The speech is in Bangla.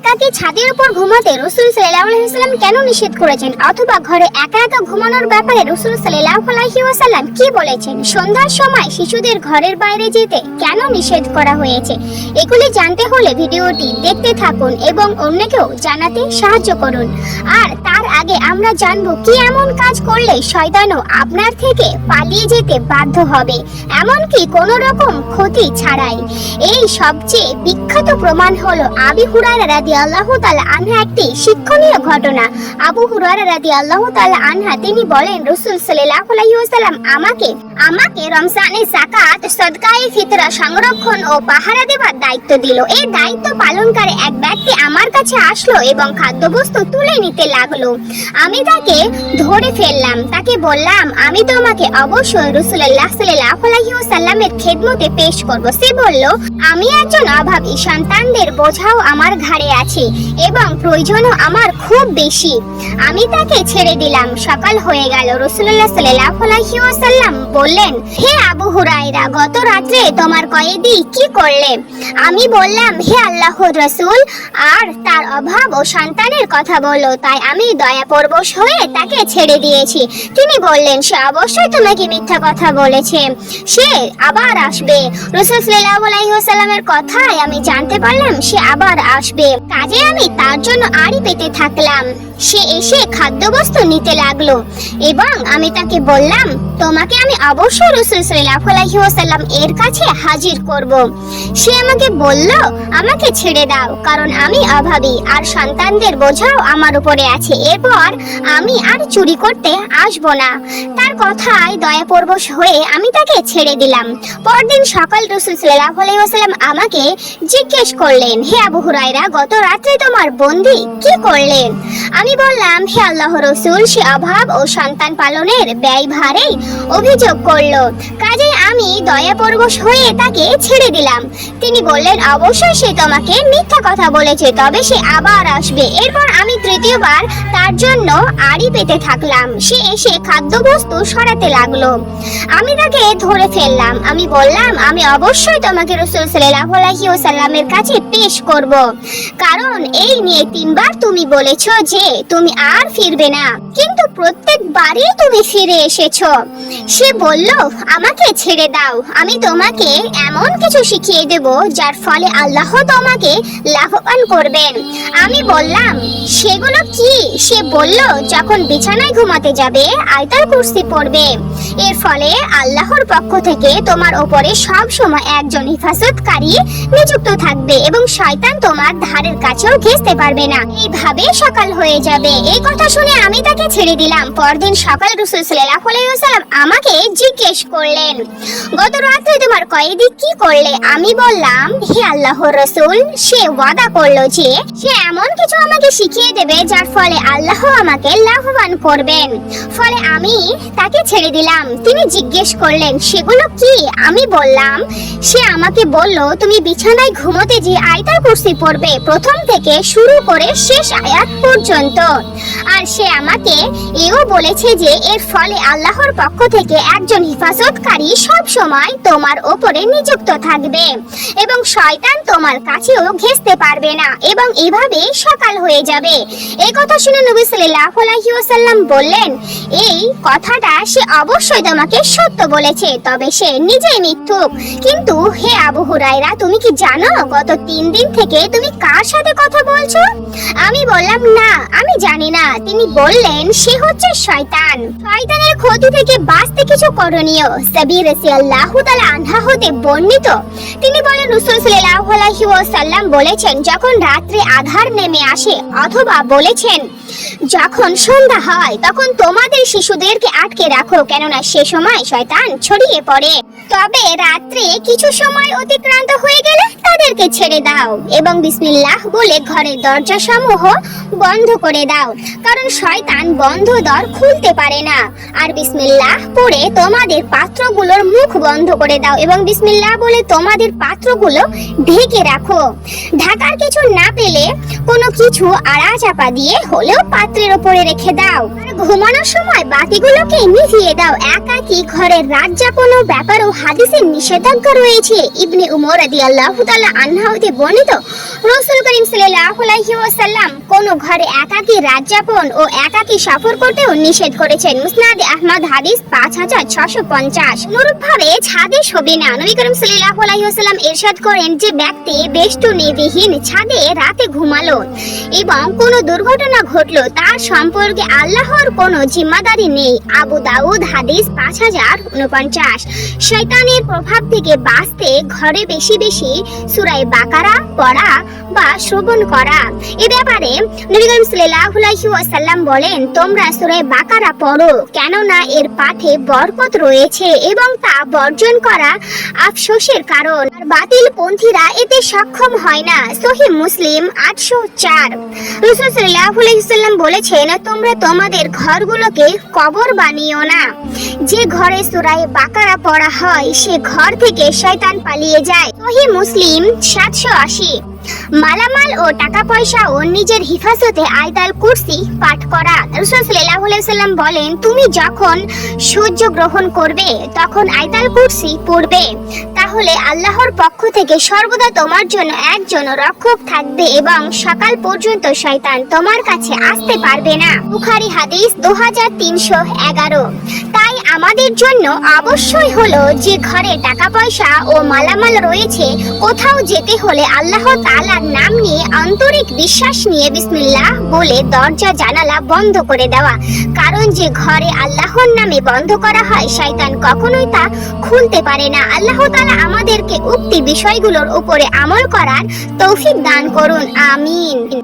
একাকি ছাদের উপর ঘুমাতে রসুল সাল্লাম কেন নিষেধ করেছেন? অথবা ঘরে একা একা ঘুমানোর ব্যাপারে রসুল সাল্লাম কি বলেছেন? সন্ধ্যার সময় শিশুদের ঘরের বাইরে যেতে কেন নিষেধ করা হয়েছে? এগুলি জানতে হলে ভিডিওটি দেখতে থাকুন এবং অন্যকেও জানাতে সাহায্য করুন। আর তার আগে আমরা জানব কি এমন কাজ করলে শয়তানও আপনার থেকে পালিয়ে যেতে বাধ্য হবে। এমনকি কোনো রকম ক্ষতি ছাড়াই। এই সবচেয়ে বিখ্যাত প্রমাণ হলো আবি রাদি রাদিয়াল্লাহু তাআলা আনহা একটি শিক্ষণীয় ঘটনা। আবু হুরায়রা রাদিয়াল্লাহু তাআলা আনহা, তিনি বলেন, রাসূল সাল্লাল্লাহু আলাইহি ওয়াসাল্লাম আমাকে আমাকে রমজানে যাকাত, সদকায়ে ফিতরা, সংরক্ষণ ও পাহারা দেওয়ার দায়িত্ব দিল। এই দায়িত্ব পালনকারী এক ব্যক্তি আমার কাছে আসলো এবং খাদ্যবস্তু তুলে নিতে লাগল। আমি তাকে ধরে ফেললাম। তাকে বললাম, আমি তোমাকে অবশ্যই রসুল্লাহ সাল্লাহ খেদমতে পেশ করব। সে বলল, আমি একজন অভাবী সন্তানদের বোঝাও আমার ঘাড়ে আছে এবং প্রয়োজনও আমার খুব বেশি। আমি তাকে ছেড়ে দিলাম। সকাল হয়ে গেল। রসুল্লাহ সাল্লাহ আলাইহি ওয়াসাল্লাম বললেন, হে আবু হুরায়রা, গত রাত্রে তোমার কয়েদি কি করলে? আমি বললাম, হে আল্লাহর রসুল, আর তার অভাব ও সন্তানের কথা বলল তাই আমি দয়া পরবশ হয়ে তাকে ছেড়ে দিয়েছি। তিনি বললেন, সে অবশ্যই তোমাকে মিথ্যা কথা বলেছে। সে আবার আসবে। রসুল ওয়াসাল্লামের কথায় আমি জানতে পারলাম, সে আবার আসবে। কাজে আমি তার জন্য আড়ি পেতে থাকলাম। সে এসে খাদ্যবস্তু নিতে লাগল এবং আমি তাকে বললাম, তোমাকে আমি অবশ্যই রসুল আলাইহি ওয়াসাল্লাম এর কাছে হাজির করব। সে আমাকে বলল, আমাকে ছেড়ে দাও, কারণ আমি অভাবী, আর সন্তানদের বোঝাও আমার উপরে আছে। এরপর আমি আর চুরি করতে আসব না। তার কথায় দয়াপরবশ হয়ে আমি তাকে ছেড়ে দিলাম। পরদিন সকাল রসুল আলাইহি ওয়াসাল্লাম আমাকে জিজ্ঞেস করলেন, হে আবু হুরায়রা, গত রাত্রে তোমার বন্দি কি করলেন? আমি বললাম, হে আল্লাহ রসুল, সে অভাব ও সন্তান পালনের ব্যয় ভারেই অভিযোগ করল। কাজে আমি দয়াপরবশ হয়ে তাকে ছেড়ে দিলাম। তিনি বললেন, অবশ্যই সে তোমাকে মিথ্যা কথা বলেছে, তবে সে আবার আসবে। এরপর আমি তৃতীয়বার তার জন্য আড়ি পেতে থাকলাম। সে এসে খাদ্যবস্তু সরাতে লাগল। আমি তাকে ধরে ফেললাম। আমি বললাম, আমি অবশ্যই তোমাকে রসুল সাল্লাল্লাহু আলাইহি ওয়াসাল্লামের কাছে পেশ করব। কারণ এই নিয়ে তিনবার তুমি বলেছ যে তুমি আর ফিরবে না। কিন্তু প্রত্যেকবারই তুমি ফিরে এসেছ। সে বলল, আমাকে ছেড়ে দাও। আমি তোমাকে এমন কিছু শিখিয়ে দেব, যার ফলে আল্লাহ তোমাকে লাভবান করবেন। আমি বললাম, সেগুলো কি? সে বলল, যখন বিছানায় ঘুমাতে যাবে, আয়তার কুর্সি পড়বে। এর ফলে আল্লাহর পক্ষ থেকে তোমার ওপরে সব সময় একজন হিফাজতকারী নিযুক্ত থাকবে এবং শয়তান তোমার ধারের কাছেও ঘেঁচতে পারবে না। এইভাবে সকাল হয়ে যাবে। এই কথা শুনে আমি তাকে ছেড়ে দিলাম। পরদিন সকাল রসুল ওয়াসাল্লাম আমাকে জিজ্ঞেস করলেন গত রাতে তোমার কয়েদি কি করলে? আমি বললাম, হে আল্লাহর রসুল, সে ওয়াদা করল যে সে এমন কিছু আমাকে শিখিয়ে দেবে যার ফলে আল্লাহ আমাকে লাভবান করবেন। ফলে আমি তাকে ছেড়ে দিলাম। তিনি জিজ্ঞেস করলেন, সেগুলো কি? আমি বললাম, সে আমাকে বলল, তুমি বিছানায় ঘুমোতে যে আয়তার কুর্সি পড়বে প্রথম থেকে শুরু করে শেষ আয়াত পর্যন্ত। আর সে আমাকে এও বলেছে যে এর ফলে আল্লাহর পক্ষ থেকে একজন হিফাজতকারী সব সময় তোমার ওপরে নিযুক্ত থাকবে এবং শয়তান তোমার কাছেও ঘেঁচতে পারবে না এবং এভাবে সকাল হয়ে যাবে। এই কথা শুনে নবী সাল্লাল্লাহু আলাইহি ওয়াসাল্লাম বললেন, এই কথাটা সে অবশ্যই তোমাকে সত্য বলেছে, তবে সে নিজেই মিথ্যুক। কিন্তু হে আবু হুরায়রা, তুমি কি জানো গত তিন দিন থেকে তুমি কার সাথে কথা বলছো? আমি বললাম না, আমি জানি না। তিনি বললেন, সে হচ্ছে শয়তান। শয়তানের ক্ষতি থেকে বাঁচতে কিছু করণীয়। সাবির রাদিয়াল্লাহু তাআলা আনহা হতে বর্ণিত। তিনি বলেন, রাসূল সাল্লাল্লাহু আলাইহি ওয়াসাল্লাম বলেছেন, যখন রাত্রে আধার নেমে আসে, অথবা বলেছেন যখন সন্ধ্যা হয়, তখন তোমাদের শিশুদেরকে আটকে রাখো, কেননা সে সময় শয়তান ছড়িয়ে পড়ে। তবে রাত্রে কিছু সময় অতিক্রান্ত হয়ে গেলে তাদেরকে ছেড়ে দাও এবং বিসমিল্লাহ বলে ঘরের দরজা সমূহ বন্ধ করে দাও, কারণ শয়তান বন্ধ দর খুলতে পারে না। আর বিসমিল্লাহ পড়ে তোমাদের পাত্রগুলোর মুখ বন্ধ করে দাও এবং বিসমিল্লাহ বলে তোমাদের পাত্রগুলো ঢেকে রাখো। ঢাকার কিছু না পেলে কোনো কিছু আড়া চাপা দিয়ে হলেও পাত্রের ওপরে রেখে দাও। ঘুমানোর সময় বাতিগুলোকে নিভিয়ে দাও। একাকি ঘরের রাত যাপন ও ব্যাপারও হাদিসের নিষেধাজ্ঞা রয়েছে। ইবনে উমর রাদিয়াল্লাহু তাআলা আনহা হতে বর্ণিত, রাসূল করিম সাল্লাল্লাহু আলাইহি ওয়াসাল্লাম কোন ঘরে একাকী রাত যাপন ও একাকী সফর করতেও নিষেধ করেছেন। মুসনাদে আহমদ হাদিস 5650 অনুরূপভাবে ছাদে শোবে না নবী করিম সাল্লাল্লাহু আলাইহি ওয়াসাল্লাম ইরশাদ করেন যে ব্যক্তি বেষ্টনীবিহীন ছাদে রাতে ঘুমালো এবং কোনো দুর্ঘটনা ঘটলো তার সম্পর্কে আল্লাহর কোনো জিম্মাদারি নেই। আবু দাউদ হাদিস পাঁচ হাজার উনপঞ্চাশ শয়তানের প্রভাব থেকে বাঁচতে ঘরে বেশি বেশি সুরাই বাকারা পড়া বা শ্রবণ করা। এ ব্যাপারে নবী করিম সাল্লাল্লাহু বলেন, তোমরা সূরা বাকারা পড়ো, কেননা এর পাঠে বরকত রয়েছে এবং তা বর্জন করা আফসোসের কারণ। বাতিল পন্থীরা এতে সক্ষম হয় না। সহি মুসলিম আটশো চার। রসুল সাল্লাল্লাহু ওয়াসাল্লাম বলেছেন তোমরা তোমাদের ঘরগুলোকে কবর বানিও না। যে ঘরে সূরায়ে বাকারা পড়া হয়, সে ঘর থেকে শয়তান পালিয়ে যায়। সহি মুসলিম সাতশো আশি। মালামাল ও টাকা পয়সা ও নিজের হিফাজতে আয়তাল কুরসি পাঠ করা। রাসূল সাল্লাল্লাহু আলাইহি সাল্লাম বলেন, তুমি যখন সূর্য গ্রহণ করবে, তখন আয়তাল কুরসি পড়বে। তাহলে আল্লাহর পক্ষ থেকে সর্বদা তোমার জন্য একজন রক্ষক থাকবে এবং সকাল পর্যন্ত শয়তান তোমার কাছে আসতে পারবে না। বুখারী হাদিস দু হাজার তিনশো এগারো। আমাদের জন্য অবশ্যই হলো যে ঘরে টাকা পয়সা ও মালামাল রয়েছে, কোথাও যেতে হলে আল্লাহ তালার নাম নিয়ে আন্তরিক বিশ্বাস নিয়ে বিসমিল্লাহ বলে দরজা জানালা বন্ধ করে দেওয়া। কারণ যে ঘরে আল্লাহর নামে বন্ধ করা হয়, শয়তান কখনোই তা খুলতে পারে না। আল্লাহ তালা আমাদেরকে উক্তি বিষয়গুলোর উপরে আমল করার তৌফিক দান করুন। আমিন।